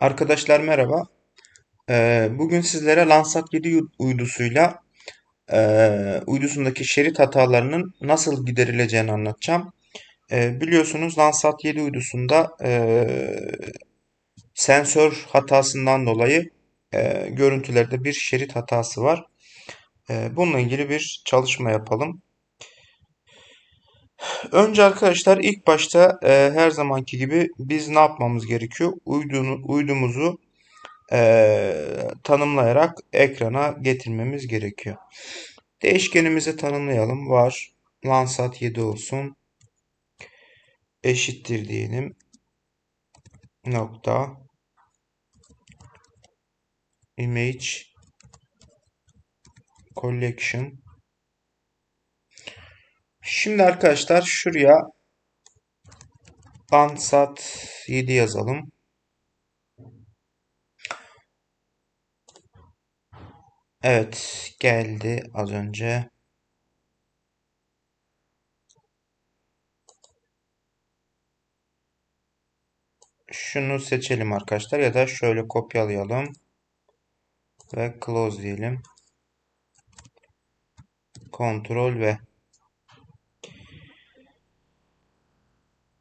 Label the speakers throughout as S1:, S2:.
S1: Arkadaşlar merhaba. Ee, bugün sizlere Landsat 7 uydusuyla e, uydusundaki şerit hatalarının nasıl giderileceğini anlatacağım. Ee, biliyorsunuz Landsat 7 uydusunda e, sensör hatasından dolayı e, görüntülerde bir şerit hatası var. E, bununla ilgili bir çalışma yapalım. Önce arkadaşlar ilk başta e, her zamanki gibi biz ne yapmamız gerekiyor? Uydunu, uydumuzu e, tanımlayarak ekrana getirmemiz gerekiyor. Değişkenimizi tanımlayalım. Var Landsat 7 olsun. Eşittir diyelim. Nokta. Image Collection. Şimdi arkadaşlar şuraya Landsat 7 yazalım. Evet geldi az önce. Şunu seçelim arkadaşlar ya da şöyle kopyalayalım. Ve close diyelim. Ctrl V.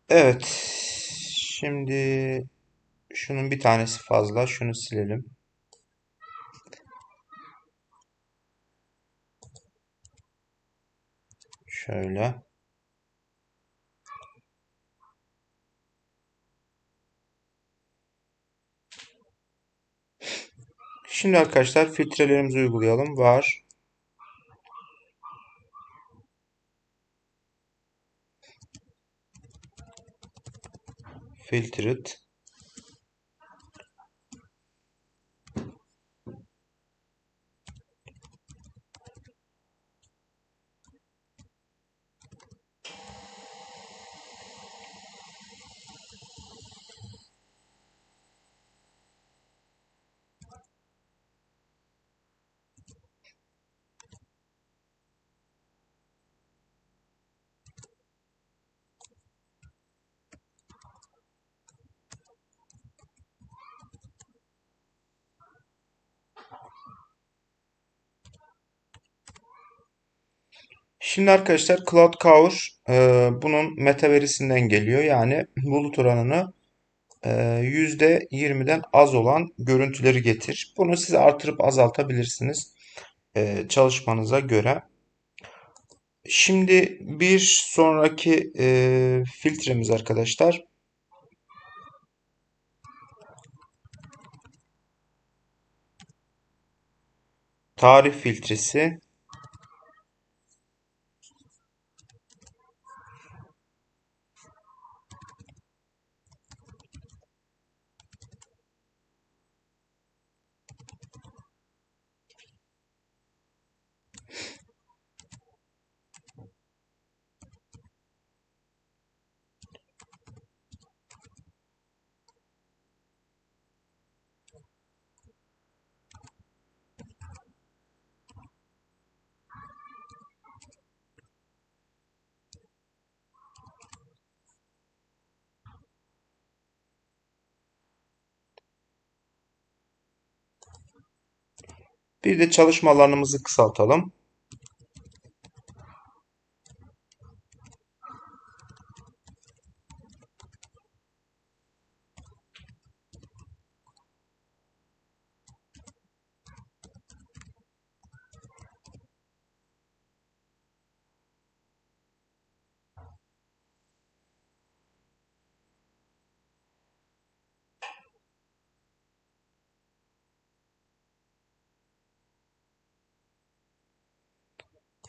S1: Evet. Şimdi şunun bir tanesi fazla. Şunu silelim. Şöyle. Şimdi arkadaşlar filtrelerimizi uygulayalım. Var. Filtered. Şimdi arkadaşlar Cloud Cover e, bunun meta verisinden geliyor. Yani bulut oranını e, %20'den az olan görüntüleri getir. Bunu siz artırıp azaltabilirsiniz e, çalışmanıza göre. Şimdi bir sonraki e, filtremiz arkadaşlar. Tarih filtresi. Bir de çalışma alanımızı kısaltalım.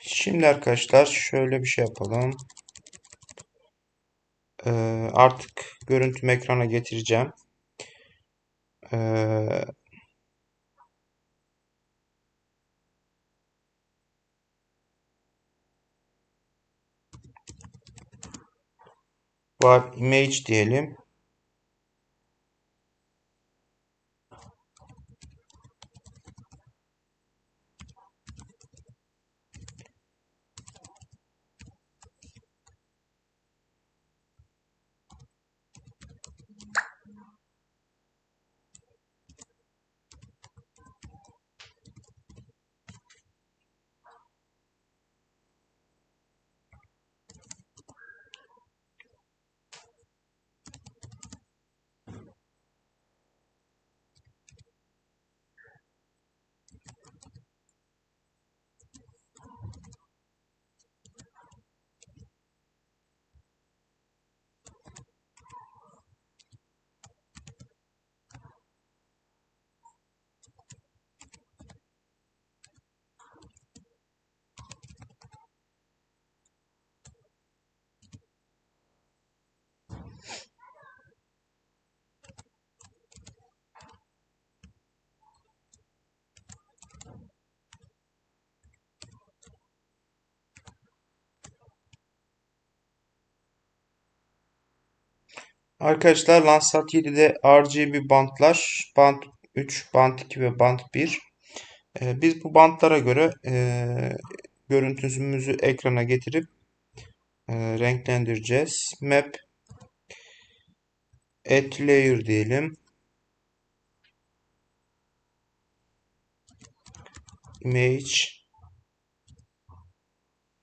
S1: Şimdi arkadaşlar şöyle bir şey yapalım. Ee, artık görüntümü ekrana getireceğim. Ee, var image diyelim. Arkadaşlar Landsat 7'de RGB bantlar band 3, band 2 ve band 1. Ee, biz bu bantlara göre e, görüntümüzü ekrana getirip e, renklendireceğiz. Map Add Layer diyelim. Image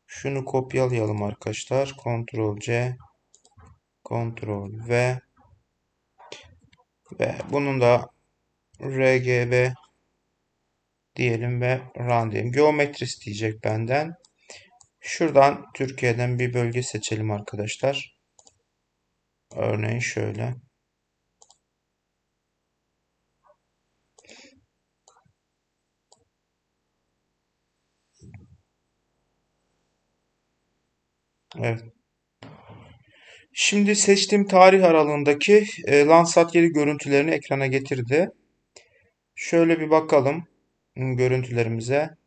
S1: şunu kopyalayalım arkadaşlar. Ctrl C Ctrl V ve bunun da RGB diyelim ve run diyelim. Geometri isteyecek benden. Şuradan Türkiye'den bir bölge seçelim arkadaşlar. Örneğin şöyle. Evet. Şimdi seçtiğim tarih aralığındaki e, Landsat 7 görüntülerini ekrana getirdi. Şöyle bir bakalım görüntülerimize.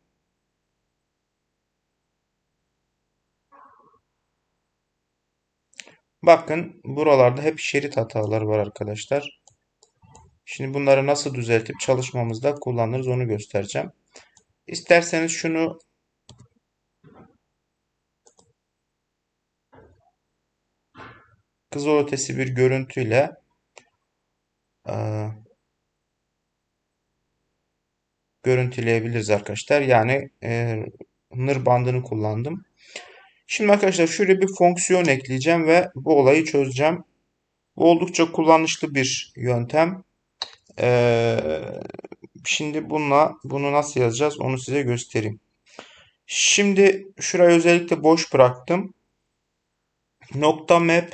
S1: Bakın buralarda hep şerit hataları var arkadaşlar. Şimdi bunları nasıl düzeltip çalışmamızda kullanırız onu göstereceğim. İsterseniz şunu kızılötesi bir görüntüyle e, görüntüleyebiliriz arkadaşlar. Yani e, nır bandını kullandım. Şimdi arkadaşlar şöyle bir fonksiyon ekleyeceğim ve bu olayı çözeceğim. Bu oldukça kullanışlı bir yöntem. Ee, şimdi bununla bunu nasıl yazacağız onu size göstereyim. Şimdi şurayı özellikle boş bıraktım. Nokta map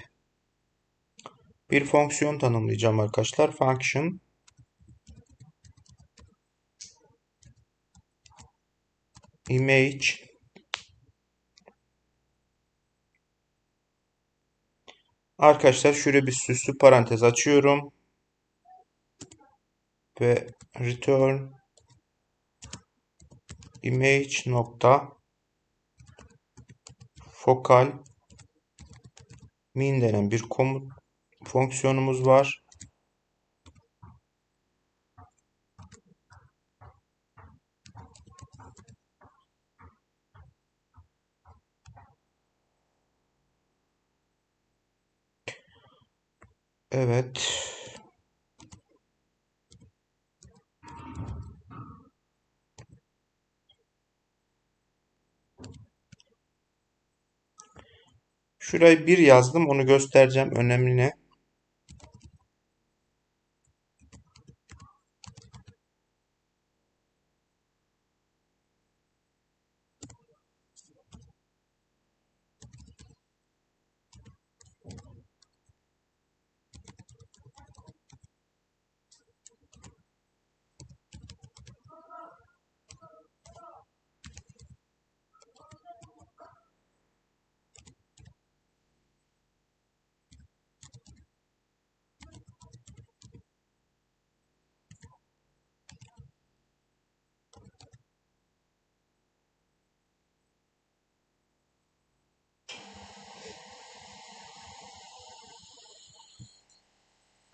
S1: bir fonksiyon tanımlayacağım arkadaşlar. Function image Arkadaşlar şöyle bir süslü parantez açıyorum. Ve return image nokta focal min denen bir komut fonksiyonumuz var. Evet. Şurayı bir yazdım. Onu göstereceğim. Önemli ne?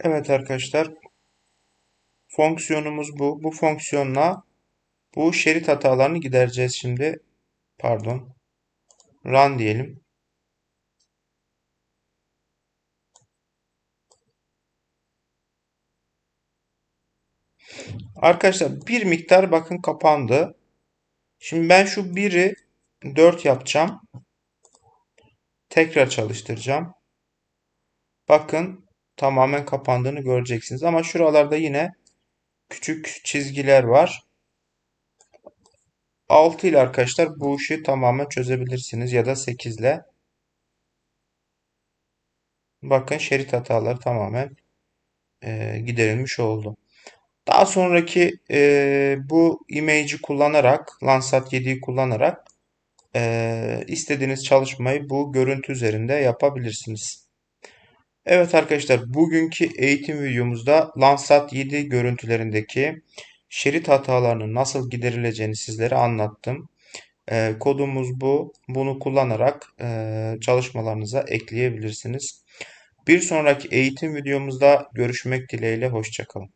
S1: Evet arkadaşlar. Fonksiyonumuz bu. Bu fonksiyonla bu şerit hatalarını gidereceğiz şimdi. Pardon. Run diyelim. Arkadaşlar bir miktar bakın kapandı. Şimdi ben şu 1'i 4 yapacağım. Tekrar çalıştıracağım. Bakın tamamen kapandığını göreceksiniz. Ama şuralarda yine küçük çizgiler var. 6 ile arkadaşlar bu işi tamamen çözebilirsiniz ya da 8 ile. Bakın şerit hataları tamamen e, giderilmiş oldu. Daha sonraki e, bu image'i kullanarak, Landsat 7'yi kullanarak e, istediğiniz çalışmayı bu görüntü üzerinde yapabilirsiniz. Evet arkadaşlar bugünkü eğitim videomuzda Landsat 7 görüntülerindeki şerit hatalarının nasıl giderileceğini sizlere anlattım. E, kodumuz bu. Bunu kullanarak e, çalışmalarınıza ekleyebilirsiniz. Bir sonraki eğitim videomuzda görüşmek dileğiyle. Hoşçakalın.